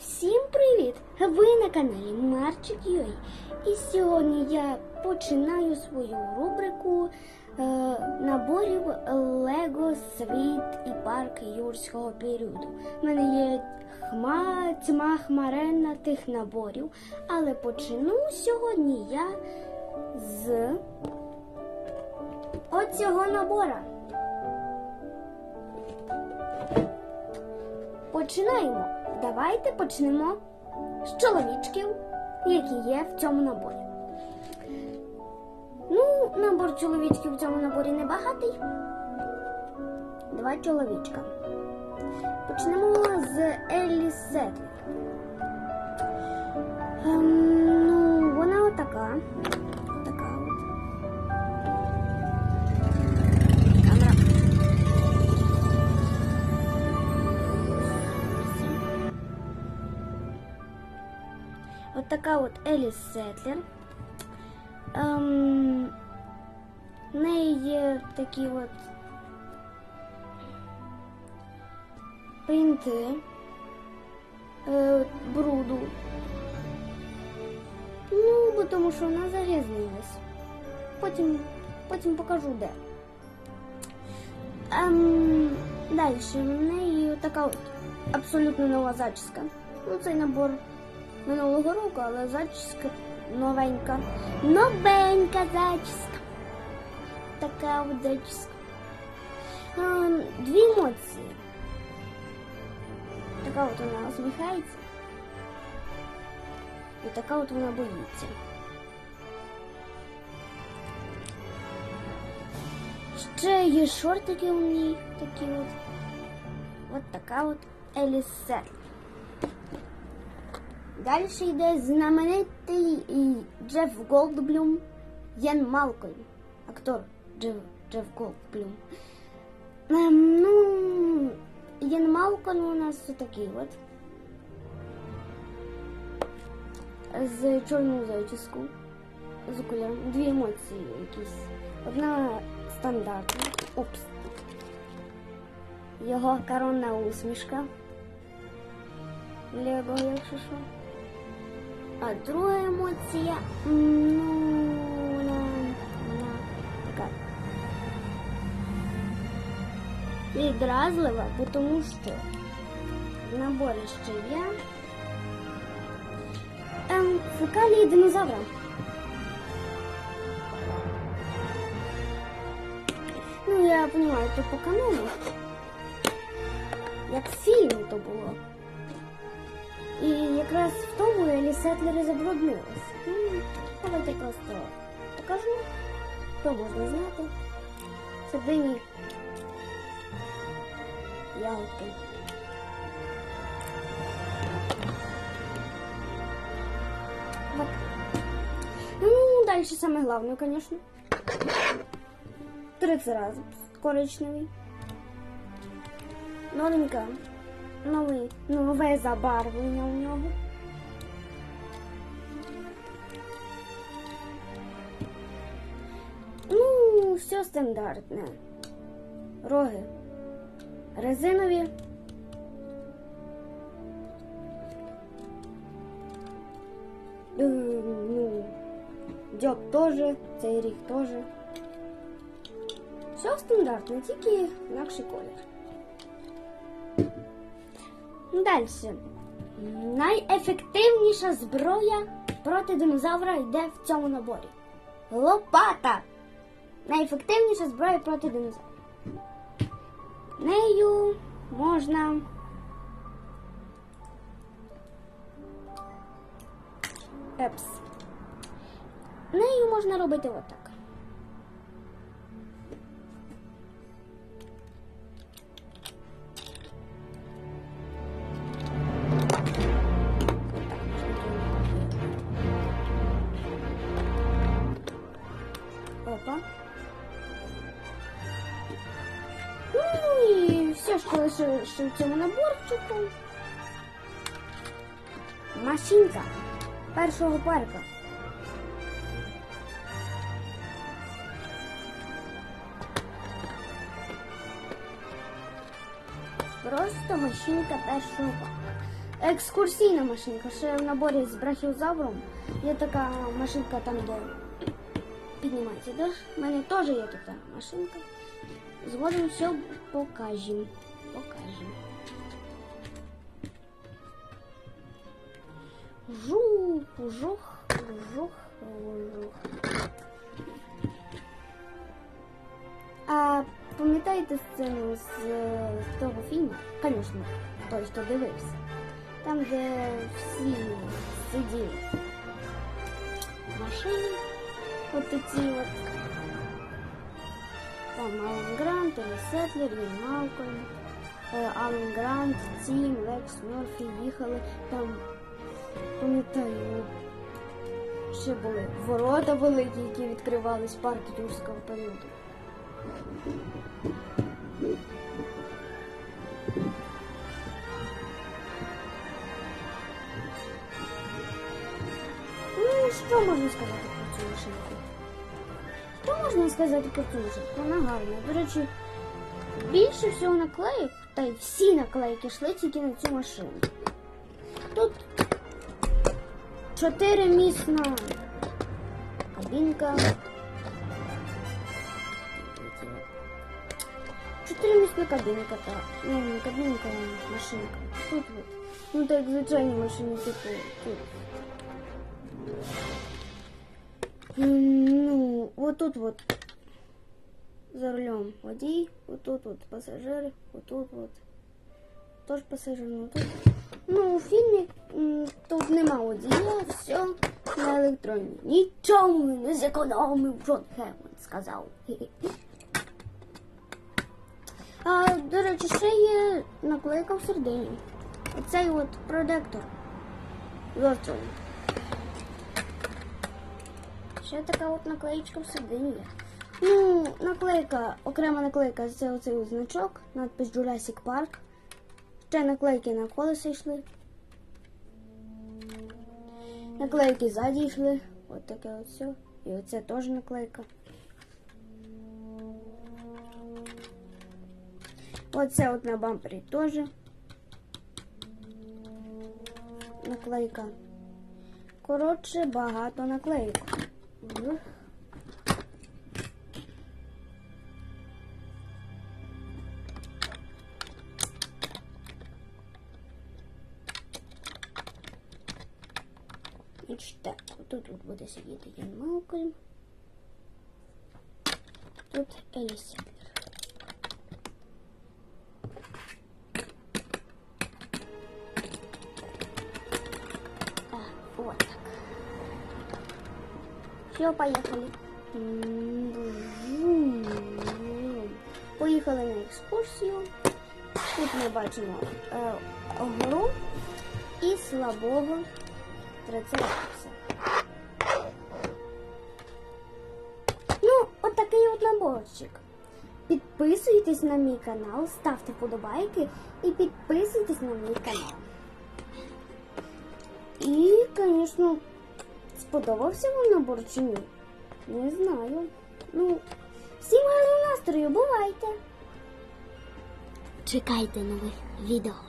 Всім привіт! Ви на каналі Марчик Юй. І сьогодні я починаю свою рубрику е, наборів Лего Світ і парк юрського періоду. У мене є хма, тьма хмаренна тих наборів, але почну сьогодні я з оцього набора. Починаємо. Давайте почнемо з чоловічків, які є в цьому наборі. Ну, набор чоловічків в цьому наборі небагатий. Два чоловічка. Почнемо з Еллі Сетлер. Ем, От така от Еліс Сетлер. Ем, в неї є такі от принти е, бруду. Ну, бо тому що вона загрязнилась. Потім, потім покажу де. Ем, далі в неї така от абсолютно нова зачіска. Ну, цей набор минулого року, але зачіска новенька. Новенька зачіска. Така от зачіска. Дві емоції. Така от вона усміхається. І така от вона боїться. Ще є шортики у ній такі от. От така от Елісе. Далі йде знаменитий Джеф Голдблюм, Єн Малкольм, актор Джеф, Джеф Голдблюм. Ем, ну, Єн Малкольм у нас такий от. З чорною зачіскою, з окуляром. Дві емоції якісь. Одна стандартна. Упс. Його коронна усмішка. Лего, якщо що. А друга емоція, ну, така відразлива, тому що в наборі ще є ем, фекалії динозавра. Ну, я розумію, то по канону. Як в фільмі то було. І якраз в тому Елі Сетлери забруднилась. Ну, Давайте просто покажу, хто можна знати. Це ягодки. Вот. Ну, дальше самое главное, конечно. Трицеразм коричневий. Новенька. Новий, нове забарвлення у нього. Все стандартне. Роги. Резинові. Е, Ну, дьоб теж, цей рік теж. Все стандартне, тільки інакший колір. Далі. Найефективніша зброя проти динозавра йде в цьому наборі. Лопата. Найефективніша зброя проти динозаврів. Нею можна. Епс. Нею можна робити отак. Все, що лише в цьому наборчику. Машинка першого парка. Просто машинка першого парка. екскурсійна машинка. Ще в наборі з брахіозавром є така машинка там, де піднімається. У мене теж є така машинка. Згодом все покажемо. Покажемо. Жух, жух, жух, жух. А пам'ятаєте сцену з е, того фільму? Звісно, той, хто дивився. Там, де всі сиділи в машині, от ці от. Там Алан Грант, Елі Сетлер, Ін Малкольм, Алан Грант, Тім, Лекс, Мерфі їхали. Там, пам'ятаю, ще були ворота великі, які відкривались парк юрського періоду. Ну, що можна сказати про цю машинку? Що можна сказати машинку? Вона гарна. До речі, більше всього наклеїк, та й всі наклейки йшли тільки на цю машину. Тут чотиримісна кабінка. Чотиримісна кабінка, та ну не кабінка, а машинка. Тут от. Ну так звичайні машини, типу тут. Вот тут вот за рулем вот тут вот пасажири, вот тут вот теж пасажир, ну тут. Ну, у фільмі тут нема водія, все на електроні. Нічого не зекономив Джон Хеммонд сказав. А, до речі, ще є наклейка в середині. Оцей от продектор. Вертовий. Ще така от наклеїчка всередині є. Ну, наклейка, окрема наклейка це оцей значок, надпис Jurassic Park. Ще наклейки на колеса йшли. Наклейки ззаді йшли. От таке от все. І оце теж наклейка. Оце от на бампері теж. Наклейка. Коротше, багато наклейок. Угу. Значить так, тут от буде сидіти Ян Малкольм. Тут Елі Все, поехали. Поїхали на екскурсію. Тут ми бачимо е, гору і слабого трицератопса. Ну, от такий от наборчик. Підписуйтесь на мій канал, ставте вподобайки і підписуйтесь на мій канал. І, звісно, сподобався вам набор чи ні? Не знаю. Ну, всім гарного настрою, бувайте! Чекайте нових відео.